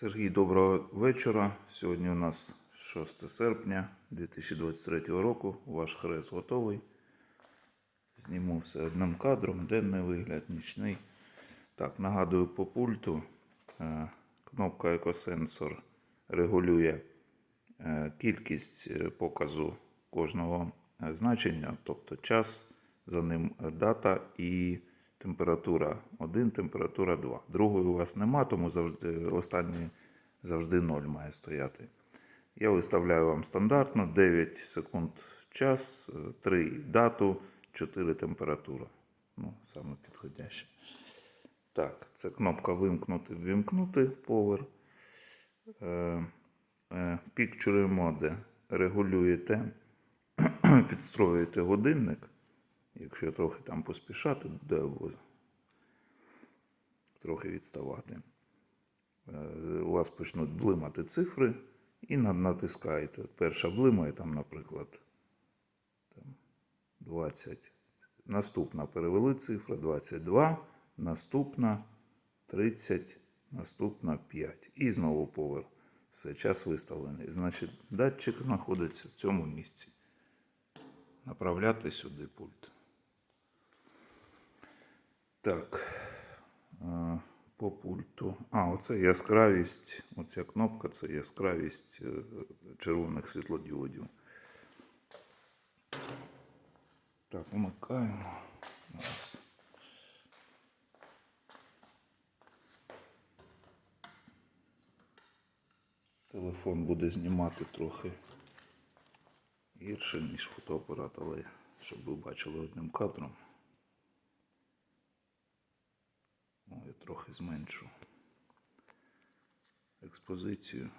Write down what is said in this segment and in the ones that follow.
Сергій, доброго вечора. Сьогодні у нас 6 серпня 2023 року. Ваш хрест готовий. Зніму все одним кадром, денний вигляд, нічний. Так, нагадую по пульту. е, Кнопка екосенсор регулює е, кількість е, показу кожного значення, тобто час, за ним дата і температура 1, температура 2. Другої у вас нема, тому завжди останній завжди 0 має стояти. Я виставляю вам стандартно 9 секунд час, 3 дату, 4 температура. Ну, саме підходяще. Так, це кнопка вимкнути, ввімкнути повер. Е, е, Picture Mode регулюєте, підстроюєте годинник. Якщо трохи там поспішати, трохи відставати. Е, У вас почнуть блимати цифри і натискаєте. Перша блимає, там, наприклад, 20. Наступна перевели цифра 22, наступна 30, наступна 5. І знову повер. Все, час виставлений. Значить, датчик знаходиться в цьому місці. Направляти сюди пульт. Так. е, По пульту. А, оце яскравість. Оця кнопка це яскравість е, червоних світлодіодів. Так, вмикаємо. Телефон буде знімати трохи гірше, ніж фотоапарат, але щоб ви бачили одним кадром. Ну, я трохи зменшу експозицію.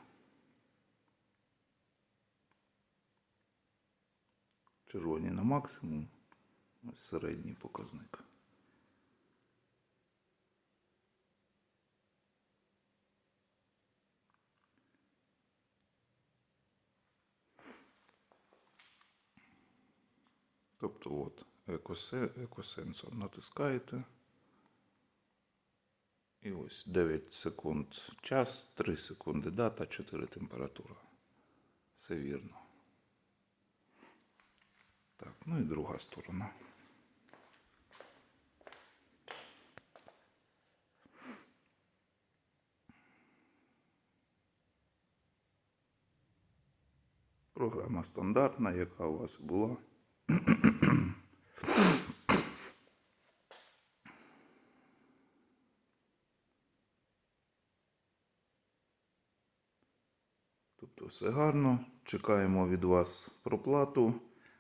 Червоні на максимум. Ось середній показник. Тобто от екосе, екосенсор натискаєте. І ось 9 секунд час, 3 секунди дата, 4 температура. Все вірно. Так, ну і друга сторона. Програма стандартна, яка у вас була. Тобто все гарно. Чекаємо від вас проплату.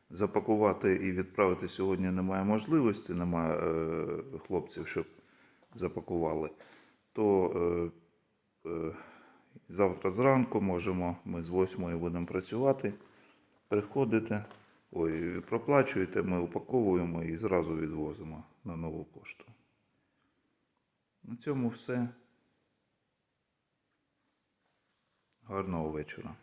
Запакувати і відправити сьогодні немає можливості, немає е, хлопців, щоб запакували. То е, е, завтра зранку можемо, ми з 8 будемо працювати. Приходите, ой, проплачуєте, ми упаковуємо і зразу відвозимо на нову пошту. На цьому все. Гарного вечора.